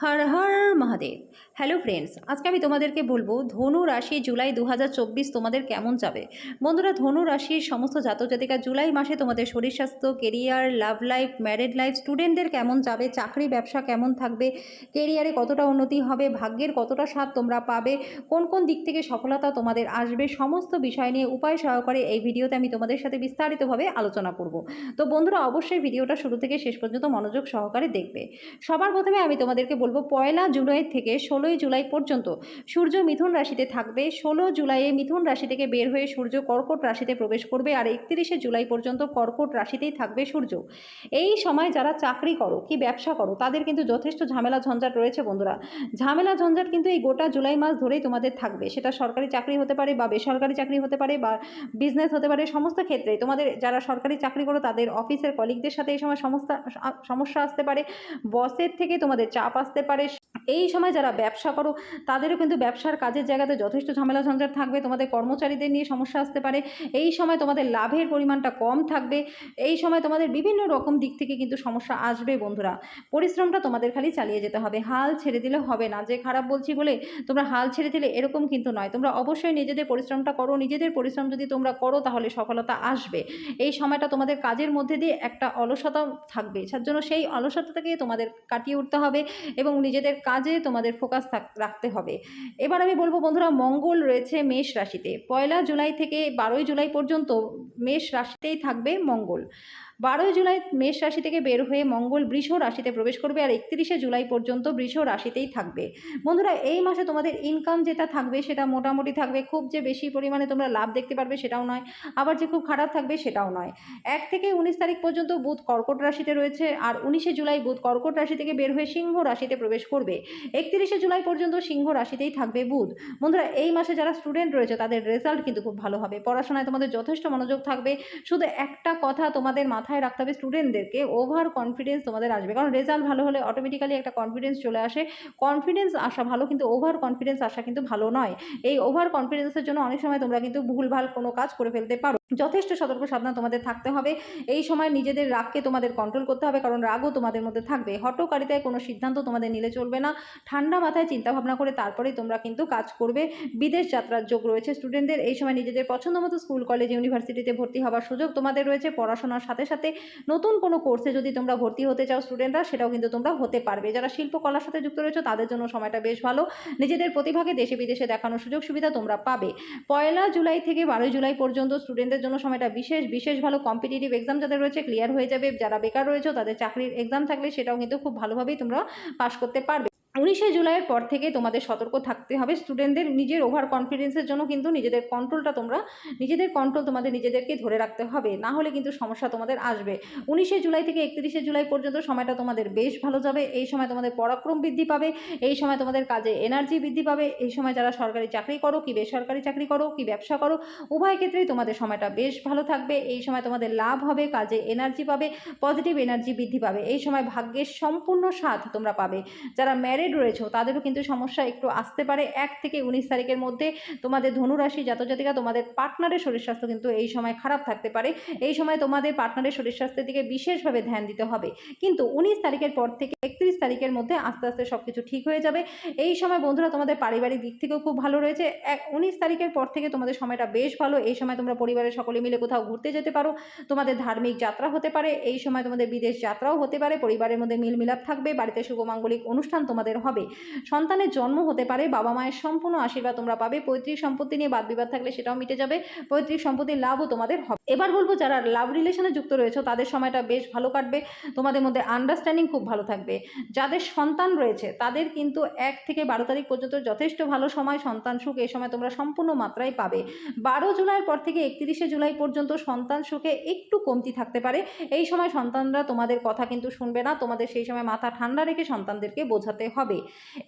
হর Har Mahadev. Hello friends আজকে আমি তোমাদেরকে বলব, ধনু রাশি জুলাই দু হাজার চব্বিশ তোমাদের কেমন যাবে? বন্ধুরা, ধনু রাশির সমস্ত জাতজাতিকা জুলাই মাসে তোমাদের শরীর স্বাস্থ্য career love life married life স্টুডেন্টদের কেমন যাবে? চাকরি, ব্যবসা কেমন থাকবে? কেরিয়ারে কতটা উন্নতি হবে? ভাগ্যের কতটা স্বাদ তোমরা পাবে? কোন কোন দিক থেকে সফলতা তোমাদের আসবে? সমস্ত বিষয় নিয়ে উপায় সহকারে এই ভিডিওতে আমি তোমাদের সাথে বিস্তারিতভাবে আলোচনা করব। তো বন্ধুরা, অবশ্যই ভিডিওটা শুরু থেকে শেষ পর্যন্ত মনোযোগ সহকারে দেখবে। সবার প্রথমে আমি তোমাদেরকে বলব পয়লা জুলাই থেকে ষোলোই জুলাই পর্যন্ত। সূর্য মিথুন রাশিতে থাকবে। ষোলো জুলাইয়ে মিথুন রাশি থেকে বের হয়ে সূর্য কর্কট রাশিতে প্রবেশ করবে আর একত্রিশে জুলাই পর্যন্ত কর্কট রাশিতেই থাকবে সূর্য। এই সময় যারা চাকরি করো কি ব্যবসা করো, তাদের কিন্তু যথেষ্ট ঝামেলা ঝঞ্ঝাট রয়েছে বন্ধুরা। ঝামেলা ঝঞ্ঝাট কিন্তু এই গোটা জুলাই মাস ধরেই তোমাদের থাকবে। সেটা সরকারি চাকরি হতে পারে বা বেসরকারি চাকরি হতে পারে বা বিজনেস হতে পারে, সমস্ত ক্ষেত্রে তোমাদের যারা সরকারি চাকরি করো, তাদের অফিসের কলিগদের সাথে এই সময় সমস্ত সমস্যা আসতে পারে। বসের থেকে তোমাদের চাপ আসতে পারে এই সময় যারা ব্যবসা করো, তাদেরও কিন্তু ব্যবসার কাজের জায়গাতে যথেষ্ট ঝামেলা ঝঞ্ঝাট থাকবে। তোমাদের কর্মচারীদের নিয়ে সমস্যা আসতে পারে। এই সময় তোমাদের লাভের পরিমাণটা কম থাকবে। এই সময় তোমাদের বিভিন্ন রকম দিক থেকে কিন্তু সমস্যা আসবে বন্ধুরা। পরিশ্রমটা তোমাদের খালি চালিয়ে যেতে হবে। হাল ছেড়ে দিলে হবে না। যে খারাপ বলছি বলে তোমরা হাল ছেড়ে দিলে এরকম কিন্তু নয়। তোমরা অবশ্যই নিজেদের পরিশ্রমটা করো। নিজেদের পরিশ্রম যদি তোমরা করো, তাহলে সফলতা আসবে। এই সময়টা তোমাদের কাজের মধ্যে দিয়ে একটা অলসতা থাকবে। তার জন্য সেই অলসতা অলসতাটাকে তোমাদের কাটিয়ে উঠতে হবে এবং নিজেদের কাজে তোমাদের ফোকাস রাখতে হবে। এবার আমি বলব বন্ধুরা, মঙ্গল রয়েছে মেষ রাশিতে। পয়লা জুলাই থেকে বারোই জুলাই পর্যন্ত মেষ রাশিতেই থাকবে মঙ্গল। বারোই জুলাই মেষ রাশি থেকে বের হয়ে মঙ্গল বৃষ রাশিতে প্রবেশ করবে আর একত্রিশে জুলাই পর্যন্ত বৃষ রাশিতেই থাকবে। বন্ধুরা, এই মাসে তোমাদের ইনকাম যেটা থাকবে সেটা মোটামুটি থাকবে। খুব যে বেশি পরিমাণে তোমরা লাভ দেখতে পারবে সেটাও নয়, আবার যে খুব খারাপ থাকবে সেটাও নয়। এক থেকে উনিশ তারিখ পর্যন্ত বুধ কর্কট রাশিতে রয়েছে আর উনিশে জুলাই বুধ কর্কট রাশি থেকে বের হয়ে সিংহ রাশিতে প্রবেশ করবে। একত্রিশে জুলাই পর্যন্ত সিংহ রাশিতেই থাকবে বুধ। বন্ধুরা, এই মাসে যারা স্টুডেন্ট রয়েছে তাদের রেজাল্ট কিন্তু খুব ভালো হবে। পড়াশোনায় তোমাদের যথেষ্ট মনোযোগ থাকবে। শুধু একটা কথা তোমাদের মাথায় রাখতে হবে স্টুডেন্টদেরকে ওভার কনফিডেন্স তোমাদের আসবে। কারণ রেজাল্ট ভালো হলে অটোমেটিক্যালি একটা কনফিডেন্স চলে আসে। কনফিডেন্স আসা ভালো কিন্তু ওভার কনফিডেন্স আসা কিন্তু ভালো নয়। এই ওভার কনফিডেন্সের জন্য অনেক সময় তোমরা কিন্তু ভুলভাল কোনো কাজ করে ফেলতে পারো। যথেষ্ট সতর্ক সাবধান তোমাদের থাকতে হবে। এই সময় নিজেদের রাগকে তোমাদের কন্ট্রোল করতে হবে, কারণ রাগও তোমাদের মধ্যে থাকবে। হটকারিতায় কোনো সিদ্ধান্ত তোমাদের নিলে চলবে না। ঠান্ডা মাথায় চিন্তা ভাবনা করে তারপরেই তোমরা কিন্তু কাজ করবে। বিদেশ যাত্রার যোগ রয়েছে স্টুডেন্টদের এই সময় নিজেদের পছন্দ মতো স্কুল কলেজ ইউনিভার্সিটিতে ভর্তি হওয়ার সুযোগ তোমাদের রয়েছে। পড়াশোনার সাথে সাথে নতুন কোনো কোর্সে যদি তোমরা ভর্তি হতে চাও স্টুডেন্টরা সেটাও কিন্তু তোমরা হতে পারবে। যারা শিল্পকলার সাথে যুক্ত রয়েছে, তাদের জন্য সময়টা বেশ ভালো। নিজেদের প্রতিভাকে দেশে বিদেশে দেখানোর সুযোগ সুবিধা তোমরা পাবে। পয়লা জুলাই থেকে বারোই জুলাই পর্যন্ত স্টুডেন্টদের জন্য সময়টা বিশেষ বিশেষ ভালো। কম্পিটিটিভ এক্সাম যাদের রয়েছে ক্লিয়ার হয়ে যাবে। যারা বেকার রয়েছে, তাদের চাকরির এক্সাম থাকলে সেটাও কিন্তু খুব ভালোভাবেই তোমরা পাশ করতে পারবে। উনিশে জুলাইয়ের পর থেকে তোমাদের সতর্ক থাকতে হবে। স্টুডেন্টদের নিজের ওভার কনফিডেন্সের জন্য কিন্তু নিজেদের কন্ট্রোলটা তোমরা, নিজেদের কন্ট্রোল তোমাদের নিজেদেরকে ধরে রাখতে হবে। না হলে কিন্তু সমস্যা তোমাদের আসবে। উনিশে জুলাই থেকে একত্রিশে জুলাই পর্যন্ত সময়টা তোমাদের বেশ ভালো যাবে। এই সময় তোমাদের পরাক্রম বৃদ্ধি পাবে। এই সময় তোমাদের কাজে এনার্জি বৃদ্ধি পাবে। এই সময় যারা সরকারি চাকরি করো কি বেসরকারি চাকরি করো কি ব্যবসা করো, উভয় ক্ষেত্রেই তোমাদের সময়টা বেশ ভালো থাকবে। এই সময় তোমাদের লাভ হবে, কাজে এনার্জি পাবে পজিটিভ এনার্জি বৃদ্ধি পাবে। এই সময় ভাগ্যের সম্পূর্ণ সাথ তোমরা পাবে। যারা ম্যারিড রয়েছে, তাদেরও কিন্তু সমস্যা একটু আসতে পারে। এক থেকে উনিশ তারিখের মধ্যে তোমাদের ধনুরাশি জাতজাতিকা তোমাদের পার্টনারের শরীর স্বাস্থ্য কিন্তু এই সময় খারাপ থাকতে পারে। এই সময় তোমাদের পার্টনারের শরীর স্বাস্থ্যের দিকে বিশেষভাবে ধ্যান দিতে হবে। কিন্তু উনিশ তারিখের পর থেকে একত্রিশ তারিখের মধ্যে আস্তে আস্তে সব কিছু ঠিক হয়ে যাবে। এই সময় বন্ধুরা তোমাদের পারিবারিক দিক থেকেও খুব ভালো রয়েছে। এক উনিশ তারিখের পর থেকে তোমাদের সময়টা বেশ ভালো। এই সময় তোমরা পরিবারের সকলে মিলে কোথাও ঘুরতে যেতে পারো। তোমাদের ধার্মিক যাত্রা হতে পারে। এই সময় তোমাদের বিদেশ যাত্রাও হতে পারে। পরিবারের মধ্যে মিল মিলাপ থাকবে। বাড়িতে শুভমাঙ্গলিক অনুষ্ঠান তোমাদের হবে। সন্তানের জন্ম হতে পারে, বাবা মায়ের সম্পূর্ণ আশীর্বাদ তোমরা পাবে, পৈতৃক সম্পত্তি নিয়ে বাদ বিবাদ থাকলে সেটাও মিটে যাবে, পৈতৃক সম্পত্তির লাভও তোমাদের হবে। এবার বলব যারা লাভ রিলেশনে যুক্ত রয়েছে, তাদের সময়টা বেশ ভালো কাটবে, তোমাদের মধ্যে আন্ডারস্ট্যান্ডিং খুব ভালো থাকবে। যাদের সন্তান রয়েছে, তাদের কিন্তু এক থেকে বারো তারিখ পর্যন্ত যথেষ্ট ভালো সময়, সন্তান সুখ এই সময় তোমরা সম্পূর্ণ মাত্রায় পাবে। বারো জুলাইয়ের পর থেকে একত্রিশে জুলাই পর্যন্ত সন্তান সুখে একটু কমতি থাকতে পারে। এই সময় সন্তানরা তোমাদের কথা কিন্তু শুনবে না, তোমাদের সেই সময় মাথা ঠান্ডা রেখে সন্তানদেরকে বোঝাতে হবে।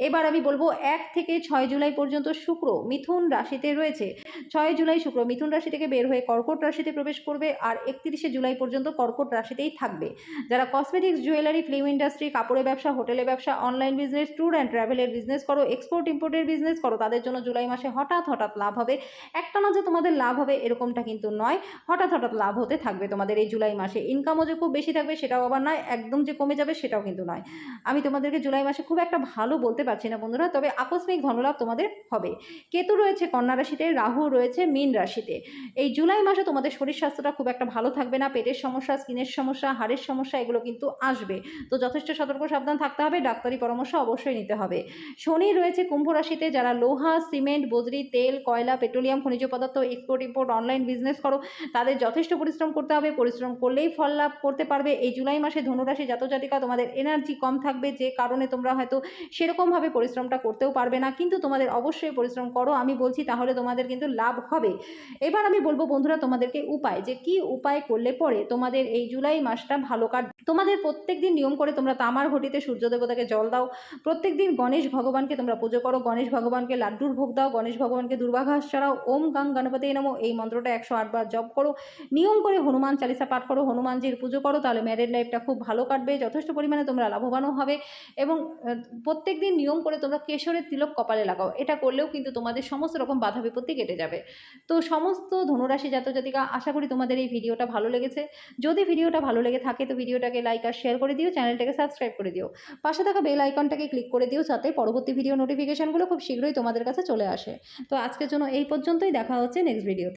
এবার আমি বলব এক থেকে ছয় জুলাই পর্যন্ত শুক্র মিথুন রাশিতে রয়েছে। ছয় জুলাই শুক্র মিথুন রাশি থেকে বের হয়ে কর্কট রাশিতে প্রবেশ করবে আর একত্রিশে জুলাই পর্যন্ত কর্কট রাশিতেই থাকবে। যারা কসমেটিক্স জুয়েলারি ফিল্ম ইন্ডাস্ট্রি কাপড়ের ব্যবসা, হোটেলের ব্যবসা অনলাইন বিজনেস ট্যুর অ্যান্ড ট্রাভেলের বিজনেস করো এক্সপোর্ট ইম্পোর্টের বিজনেস করো, তাদের জন্য জুলাই মাসে হঠাৎ হঠাৎ লাভ হবে। একটা না যে তোমাদের লাভ হবে এরকমটা কিন্তু নয়। হঠাৎ হঠাৎ লাভ হতে থাকবে তোমাদের এই জুলাই মাসে। ইনকামও যে খুব বেশি থাকবে সেটাও আবার নয়, একদম যে কমে যাবে সেটাও কিন্তু নয়। আমি তোমাদেরকে জুলাই মাসে খুব একটা ভালো বলতে পারছি না বন্ধুরা, তবে আকস্মিক ধনলাভ তোমাদের হবে। কেতু রয়েছে কন্যা রাশিতে, রাহু রয়েছে মীন রাশিতে। এই জুলাই মাসে তোমাদের শরীর স্বাস্থ্যটা খুব একটা ভালো থাকবে না, পেটের সমস্যা, স্কিনের সমস্যা, হাড়ের সমস্যা, এগুলো কিন্তু আসবে। তো যথেষ্ট সতর্ক, সাবধান থাকতে হবে, ডাক্তারি পরামর্শ অবশ্যই নিতে হবে। শনি রয়েছে কুম্ভ রাশিতে, যারা লোহা, সিমেন্ট, বজরি, তেল, কয়লা, পেট্রোলিয়াম, খনিজ পদার্থ এক্সপোর্ট ইম্পোর্ট অনলাইন বিজনেস করো, তাদের যথেষ্ট পরিশ্রম করতে হবে, পরিশ্রম করলেই ফল লাভ করতে পারবে। এই জুলাই মাসে ধনুরাশি জাতজাতিকা তোমাদের এনার্জি কম থাকবে, যে কারণে তোমরা হয়তো সেরকমভাবে পরিশ্রমটা করতেও পারবে না। কিন্তু তোমাদের অবশ্যই পরিশ্রম করো, আমি বলছি তাহলে তোমাদের কিন্তু লাভ হবে। এবার আমি বলব বন্ধুরা তোমাদেরকে উপায়, যে কি উপায় করলে পরে তোমাদের এই জুলাই মাসটা ভালো কাট তোমাদের প্রত্যেক দিন নিয়ম করে তোমরা তামার ঘটিতে সূর্য দেবতাকে জল দাও। প্রত্যেক দিন গণেশ ভগবানকে তোমরা পুজো করো। গণেশ ভগবানকে লাড্ডুর ভোগ দাও। গণেশ ভগবানকে দুর্বাঘাস ছাড়াও ওম গাং গণপতি নমো। এই মন্ত্রটা একশো আটবার জপ করো। নিয়ম করে হনুমান চালিসা পাঠ করো। হনুমানজির পুজো করো। তাহলে ম্যারেড লাইফটা খুব ভালো কাটবে। যথেষ্ট পরিমাণে তোমরা লাভবানও হবে। এবং প্রত্যেক দিন নিয়ম করে তোমরা কেশরের তিলক কপালে লাগাও। এটা করলেও কিন্তু তোমাদের সমস্ত রকম বাধা বিপত্তি কেটে যাবে। তো সমস্ত ধনুরাশি জাতজাতিকা, আশা করি তোমাদের এই ভিডিওটা ভালো লেগেছে। যদি ভিডিওটা ভালো লেগে থাকে, তো ভিডিওটাকে লাইক আর শেয়ার করে দিও, চ্যানেলটাকে সাবস্ক্রাইব করে দিও। পাশে থাকা বেল আইকনটাকে ক্লিক করে দিও যাতে পরবর্তী ভিডিও নোটিফিকেশানগুলো খুব শীঘ্রই তোমাদের কাছে চলে আসে। তো আজকের জন্য এই পর্যন্তই, দেখা হচ্ছে নেক্সট ভিডিও